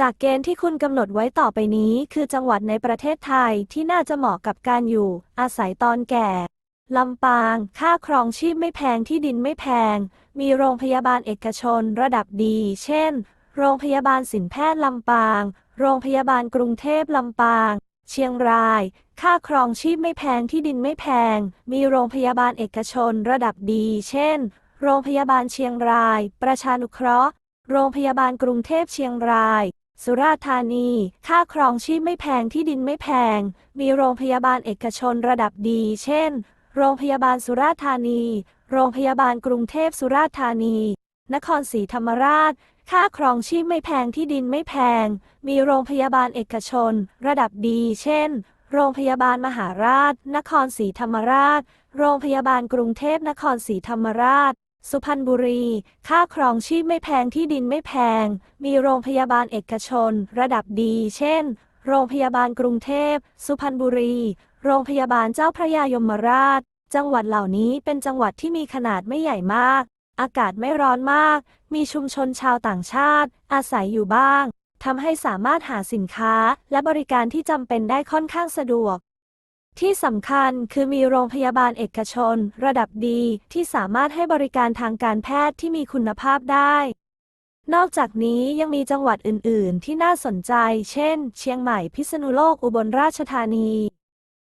จากเกณฑ์ที่คุณกำหนดไว้ต่อไปนี้คือจังหวัดในประเทศไทยที่น่าจะเหมาะกับการอยู่ อาศัยตอนแก่ ลำปาง ค่าครองชีพไม่แพงที่ดินไม่แพง มีโรงพยาบาลเอกชนระดับดี เช่น โรงพยาบาลสินแพทย์ลำปาง โรงพยาบาลกรุงเทพลำปาง เชียงราย ค่าครองชีพไม่แพงที่ดินไม่แพง มีโรงพยาบาลเอกชนระดับดี เช่น โรงพยาบาลเชียงราย ประชานุเคราะห์ โรงพยาบาลกรุงเทพเชียงราย สุราษฎร์ธานี ค่าครองชีพไม่แพงที่ดินไม่แพง มีโรงพยาบาลเอกชนระดับดี เช่น โรงพยาบาลสุราษฎร์ธานี โรงพยาบาลกรุงเทพสุราษฎร์ธานี นครศรีธรรมราช ค่าครองชีพไม่แพงที่ดินไม่แพง มีโรงพยาบาลเอกชน ระดับดี เช่น โรงพยาบาลมหาราช นครศรีธรรมราช โรงพยาบาลกรุงเทพนครศรีธรรมราช สุพรรณบุรี ค่าครองชีพไม่แพงที่ดินไม่แพง มีโรงพยาบาลเอกชน ระดับดี เช่น โรงพยาบาลกรุงเทพ สุพรรณบุรี โรงพยาบาลเจ้าพระยายมราช จังหวัดเหล่านี้เป็นจังหวัดที่มีขนาดไม่ใหญ่มาก อากาศไม่ร้อนมาก มีชุมชนชาวต่างชาติ อาศัยอยู่บ้าง ทำให้สามารถหาสินค้าและบริการที่จำเป็นได้ค่อนข้างสะดวก ที่สำคัญคือมีโรงพยาบาลเอกชน ระดับดีที่สามารถให้บริการทางการแพทย์ที่มีคุณภาพได้ นอกจากนี้ยังมีจังหวัดอื่น ๆ ที่น่าสนใจ เช่น เชียงใหม่ พิษณุโลก อุบลราชธานี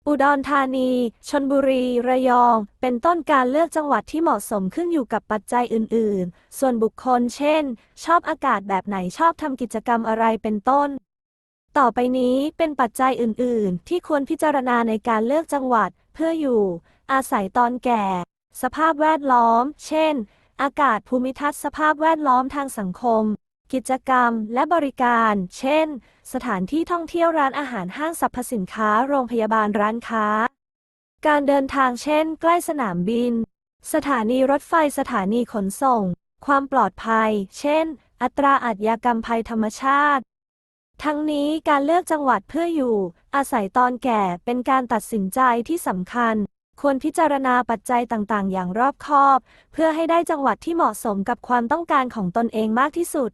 อุดรธานี ชนบุรี ระยอง เป็นต้นการเลือกจังหวัดที่เหมาะสมขึ้นอยู่กับปัจจัยอื่น ๆ ส่วนบุคคล เช่น ชอบอากาศแบบไหน ชอบทำกิจกรรมอะไร เป็นต้น ต่อไปนี้เป็นปัจจัยอื่น ๆ ที่ควรพิจารณาในการเลือกจังหวัด เพื่ออยู่ อาศัยตอนแก่ สภาพแวดล้อม เช่น อากาศภูมิทัศน์สภาพแวดล้อมทางสังคม กิจกรรมและบริการ เช่น สถานที่ท่องเที่ยวร้านอาหารห้างสรรพสินค้า โรงพยาบาลร้านค้า การเดินทางเช่น ใกล้สนามบิน สถานีรถไฟสถานีขนส่ง ความปลอดภัย เช่น อัตราอาชญากรรมภัยธรรมชาติ ทั้งนี้การเลือกจังหวัดเพื่ออยู่ อาศัยตอนแก่เป็นการตัดสินใจที่สำคัญ ควรพิจารณาปัจจัยต่างๆ อย่างรอบคอบ เพื่อให้ได้จังหวัดที่เหมาะสมกับความต้องการของตนเองมากที่สุด